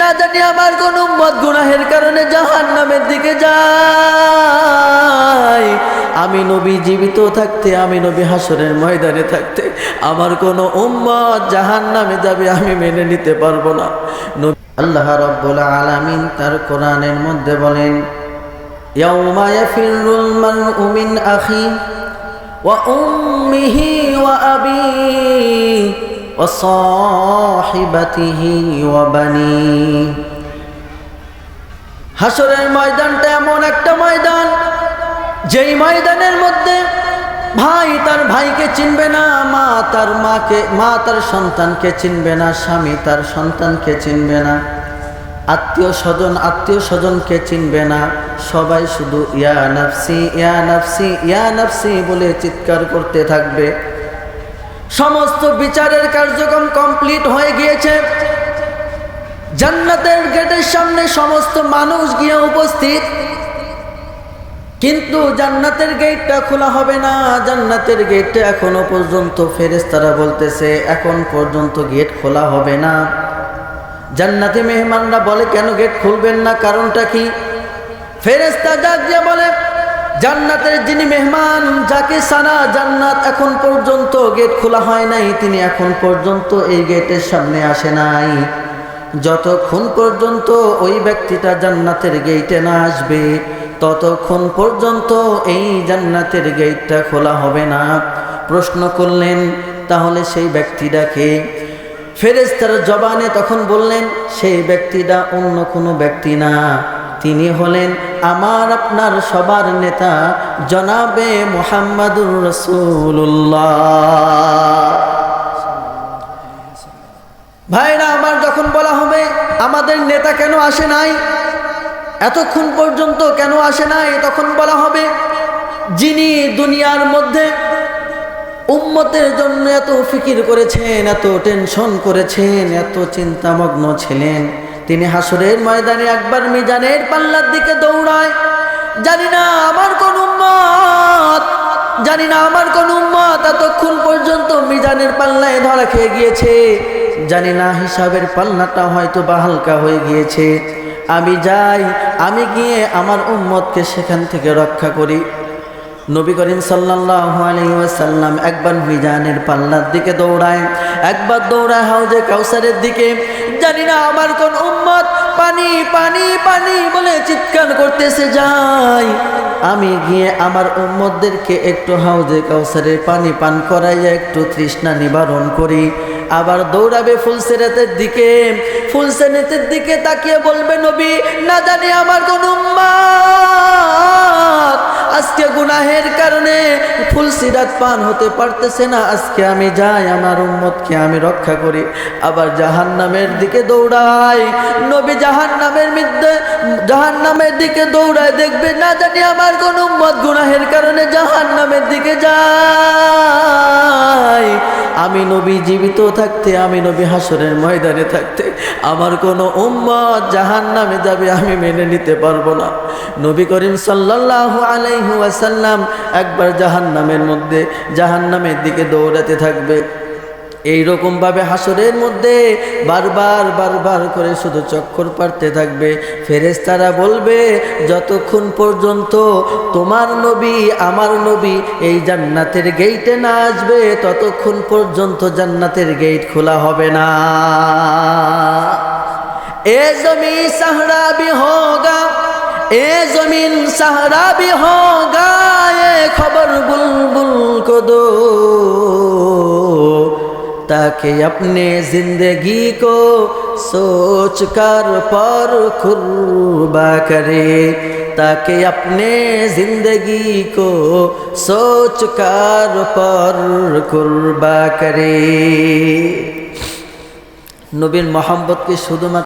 না জানি আমার কোন উম্মত গুনাহের কারণে জাহান নামের দিকে যাই আমি নবী জীবিত থাকতে, আমি নবী হাসরের ময়দানে থাকতে, আমার কোন উম্মত জাহান নামে যাবে আমি মেনে নিতে পারব না। আল্লাহ রব্বুল আলামিন তার কোরআনের মধ্যে বলেন, ইয়াউমা ইয়াফিরুল মানউ মিন আখি ওয়া উম্মিহি ওয়া আবিহি وصاحبته وبنيه হাসরের ময়দানটা এমন একটা ময়দান যেই ময়দানের মধ্যে ভাই তার ভাইকে চিনবে না মা তার মাকে মা তার সন্তানকে চিনবে না স্বামী তার সন্তানকে চিনবে না আত্মীয় স্বজন আত্মীয় স্বজনকে চিনবে না সবাই শুধু ইয়া নাফসি ইয়া নাফসি ইয়া নাফসি বলে চিৎকার করতে থাকবে সমস্ত বিচারের কার্যক্রম কমপ্লিট হয়ে গিয়েছে। জান্নাতের গেটের সামনে সমস্ত মানুষ গিয়ে উপস্থিত। কিন্তু জান্নাতের গেটটা খোলা হবে না। জান্নাতের গেটটা এখনও পর্যন্ত ফেরেস্তারা বলতেছে, এখন পর্যন্ত গেট খোলা হবে না। জান্নাতি মেহমানরা বলে, কেন গেট খুলবেন না? কারণটা কি? ফেরেস্তা ডাক বলে জান্নাতের যিনি মেহমান, যাকে সানা জান্নাত এখন পর্যন্ত গেট খোলা হয় নাই, তিনি এখন পর্যন্ত এই গেটের সামনে আসে নাই। যতক্ষণ পর্যন্ত ওই ব্যক্তিটা জান্নাতের গেটে না আসবে, ততক্ষণ পর্যন্ত এই জান্নাতের গেটটা খোলা হবে না। প্রশ্ন করলেন, তাহলে সেই ব্যক্তিটাকে? ফেরেস্তার জবানে তখন বললেন, সেই ব্যক্তিটা অন্য কোনো ব্যক্তি না। তিনি হলেন আমার আপনার সবার নেতা জনাবে মোহাম্মদুর রসুল্লাহ ভাইরা, আমার যখন বলা হবে আমাদের নেতা কেন আসে নাই, এতক্ষণ পর্যন্ত কেন আসে নাই, তখন বলা হবে যিনি দুনিয়ার মধ্যে উম্মতের জন্য এত ফিকির করেছেন, এত টেনশন করেছেন, এত চিন্তামগ্ন ছিলেন তিনি হাসরের ময়দানে একবার মিজানের পাল্লার দিকে দৌড়ায়, জানি না আমার কোন উম্মত, জানি না আমার কোন উম্মত, এতক্ষণ পর্যন্ত মিজানের পাল্লায় ধরা খেয়ে গিয়েছে, জানি না হিসাবের পাল্লাটা হয়তো বা হালকা হয়ে গিয়েছে, আমি যাই, আমি গিয়ে আমার উম্মতকে সেখান থেকে রক্ষা করি। নবী করিম সাল্লাম একবার মিজানের পাল্লার দিকে দৌড়ায়, একবার দৌড়ায় হাউজে কাউসারের দিকে। জানি না আমার কোন উম্মত পানি পানি পানি বলে চিৎকার করতেছে, যাই। আমি গিয়ে আমার উম্মতদেরকে একটু হাউজে কাউসারের পানি পান করাইয়া একটু তৃষ্ণা নিবারণ করি। আবার দৌড়াবে ফুলসেরাতের দিকে। ফুলসেনেতের দিকে তাকিয়ে বলবে, নবী, না জানি আমার কোন আজকে গুনাহের কারণে ফুলসিরাত পান হতে পারতেছে না। আজকে আমি যাই, আমার উম্মতকে আমি রক্ষা করি। আবার জাহান্নামের দিকে দৌড়াই। নবী জাহান্নামের মধ্যে, জাহান্নামের দিকে দৌড়ায় দেখবে, না জানি আমার কোন উম্মত গুনাহের কারণে জাহান্নামের দিকে যায়। আমি নবী জীবিত থাকতে, আমি নবী হাসরের ময়দানে থাকতে, আমার কোনো উম্মত জাহান নামে যাবে আমি মেনে নিতে পারব না। নবী করিম সাল্লাহ আলাইহু আসাল্লাম একবার জাহান নামের মধ্যে জাহান নামের দিকে দৌড়াতে থাকবে। এইরকমভাবে ভাবে হাসরের মধ্যে বারবার বারবার করে শুধু চক্কর পারতে থাকবে। ফেরেস্তারা বলবে, যতক্ষণ পর্যন্ত তোমার নবী, আমার নবী এই জান্নাতের গেইটে না আসবে, ততক্ষণ পর্যন্ত জান্নাতের গেইট খোলা হবে না। এ জমি সাহরা বি হোগা, এ জমিন সাহরা বি হোগা, এ খবর বুলবুল কদো ताकि अपने जिंदगी को सोच कर पर कुर्बा करे ताकि अपने जिंदगी को सोच कर पर कुर्बा करे নবীর মোহাম্মদকে শুধুমাত্র